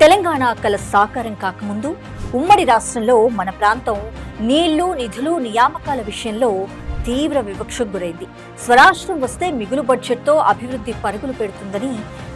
తెలంగాణ కల సాకారం కాకముందు ఉమ్మడి రాష్ట్రంలో మన ప్రాంతం నీళ్ళు నిధులు నియామకాల విషయంలో తీవ్ర వివక్షకు గురైంది. స్వరాష్ట్రం వస్తే మిగులు బడ్జెట్తో అభివృద్ధి పరుగులు పెడుతుందని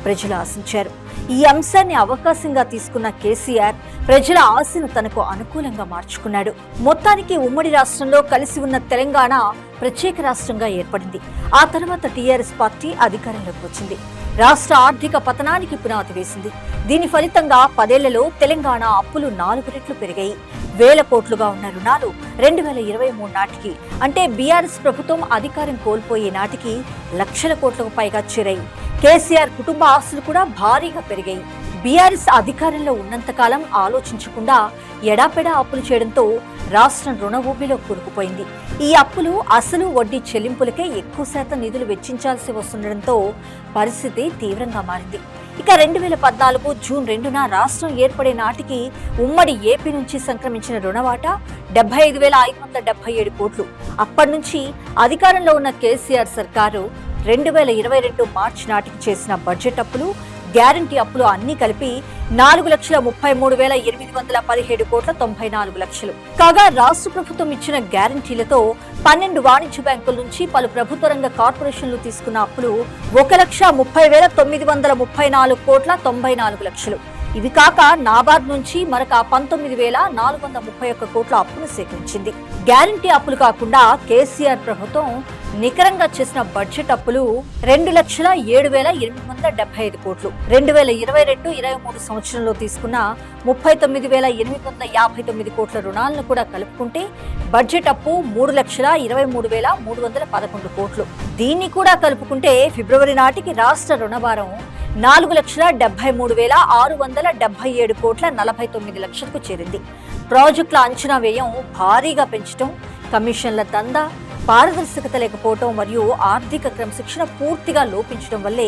ప్రజలు ఆశించారు. ఈ అంశాన్ని అవకాశంగా తీసుకున్న కేసీఆర్ ప్రజల ఆశను తనకు అనుకూలంగా మార్చుకున్నాడు. మొత్తానికి ఉమ్మడి రాష్ట్రంలో కలిసి ఉన్న తెలంగాణ ప్రత్యేక రాష్ట్రంగా ఏర్పడింది. ఆ తర్వాత టీఆర్ఎస్ పార్టీ అధికారంలోకి వచ్చింది. రాష్ట్ర ఆర్థిక పతనానికి పునాది వేసింది. దీని ఫలితంగా పదేళ్ళలో తెలంగాణ అప్పులు నాలుగు రెట్లు పెరిగాయి. వేల కోట్లుగా ఉన్న రుణాలు రెండు వేల ఇరవై మూడు నాటికి అంటే బీఆర్ఎస్ ప్రభుత్వం అధికారం కోల్పోయే నాటికి లక్షల కోట్లకు పైగా చేరాయి. కేసీఆర్ కుటుంబ ఆస్తులు కూడా భారీగా పెరిగాయి. బీఆర్ఎస్ అధికారంలో ఉన్నంతకాలం ఆలోచించకుండా ఎడాపెడా అప్పులు చేయడంతో రాష్ట్రం రుణ ఊబిలో కూరుకుపోయింది. ఈ అప్పులు అసలు వడ్డీ చెల్లింపులకే ఎక్కువ శాతం నిధులు వెచ్చించాల్సి వస్తుండటంతో పరిస్థితి తీవ్రంగా మారింది. ఇక రెండు వేల పద్నాలుగు జూన్ రెండున రాష్ట్రం ఏర్పడే నాటికి ఉమ్మడి ఏపీ నుంచి సంక్రమించిన రుణవాటా డెబ్బై ఐదు వేల ఐదు వందల డెబ్బై ఏడు కోట్లు. అప్పటి నుంచి అధికారంలో ఉన్న కేసీఆర్ సర్కారు రెండు వేల ఇరవై రెండు మార్చి నాటికి చేసిన బడ్జెట్ అప్పులు గ్యారంటీ అప్పులు అన్ని కలిపి నాలుగు లక్షల ముప్పై మూడు వేల ఎనిమిది వందల పదిహేడు కోట్ల తొంభై నాలుగు లక్షలు. కాగా రాష్ట్ర ప్రభుత్వం ఇచ్చిన గ్యారంటీలతో పన్నెండు వాణిజ్య బ్యాంకుల నుంచి పలు ప్రభుత్వ రంగ కార్పొరేషన్లు తీసుకున్న అప్పులు ఒక లక్ష ముప్పై వేల తొమ్మిది వందల ముప్పై నాలుగు కోట్ల తొంభై నాలుగు లక్షలు. ఇవి కాక నాబార్డ్ నుంచి మరొక పంతొమ్మిది వేల నాలుగు వందల ముప్పై ఒక్క కోట్ల అప్పును సేకరించింది. గ్యారంటీ అప్పులు కాకుండా కేసీఆర్ ప్రభుత్వం నికరంగా చేసిన బడ్జెట్ అప్పులు రెండు లక్షల ఏడు వేల ఎనిమిది వందల డెబ్బై ఐదు కోట్లు. రెండు వేల ఇరవై రెండు ఇరవై మూడు సంవత్సరంలో తీసుకున్న ముప్పై తొమ్మిది వేల ఎనిమిది వందల యాభై తొమ్మిది కోట్ల రుణాలను కూడా కలుపుకుంటే బడ్జెట్ అప్పు మూడు లక్షల ఇరవై మూడు వేల మూడు వందల పదకొండు కోట్లు. దీన్ని కూడా కలుపుకుంటే ఫిబ్రవరి నాటికి రాష్ట్ర రుణభారం నాలుగు లక్షల డెబ్బై మూడు వేల ఆరు వందల డెబ్బై ఏడు కోట్ల నలభై తొమ్మిది లక్షలకు చేరింది. ప్రాజెక్టుల అంచనా వ్యయం భారీగా పెంచడం కమిషన్ల దందా పారదర్శకత లేకపోవటం మరియు ఆర్థిక క్రమశిక్షణ పూర్తిగా లోపించడం వల్లే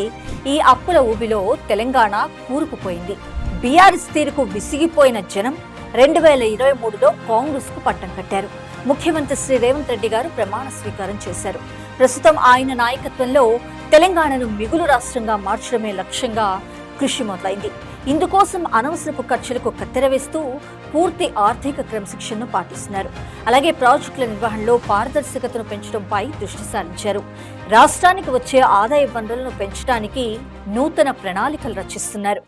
ఈ అప్పుల ఊబిలో తెలంగాణ కూరుకుపోయింది. బీఆర్ఎస్ తీరుకు విసిగిపోయిన జనం రెండు వేల ఇరవై మూడులో కాంగ్రెస్కు పట్టం కట్టారు. ముఖ్యమంత్రి శ్రీ రేవంత్ రెడ్డి గారు ప్రమాణ స్వీకారం చేశారు. ప్రస్తుతం ఆయన నాయకత్వంలో తెలంగాణను మిగులు రాష్ట్రంగా మార్చడమే లక్ష్యంగా కృషి మొదలైంది. ఇందుకోసం అనవసరపు ఖర్చులకు కత్తెరవేస్తూ పూర్తి ఆర్థిక క్రమశిక్షణను పాటిస్తున్నారు. అలాగే ప్రాజెక్టుల నిర్వహణలో పారదర్శకతను పెంచడంపై దృష్టి సారించారు. రాష్ట్రానికి వచ్చే ఆదాయ వనరులను పెంచడానికి నూతన ప్రణాళికలు రచిస్తున్నారు.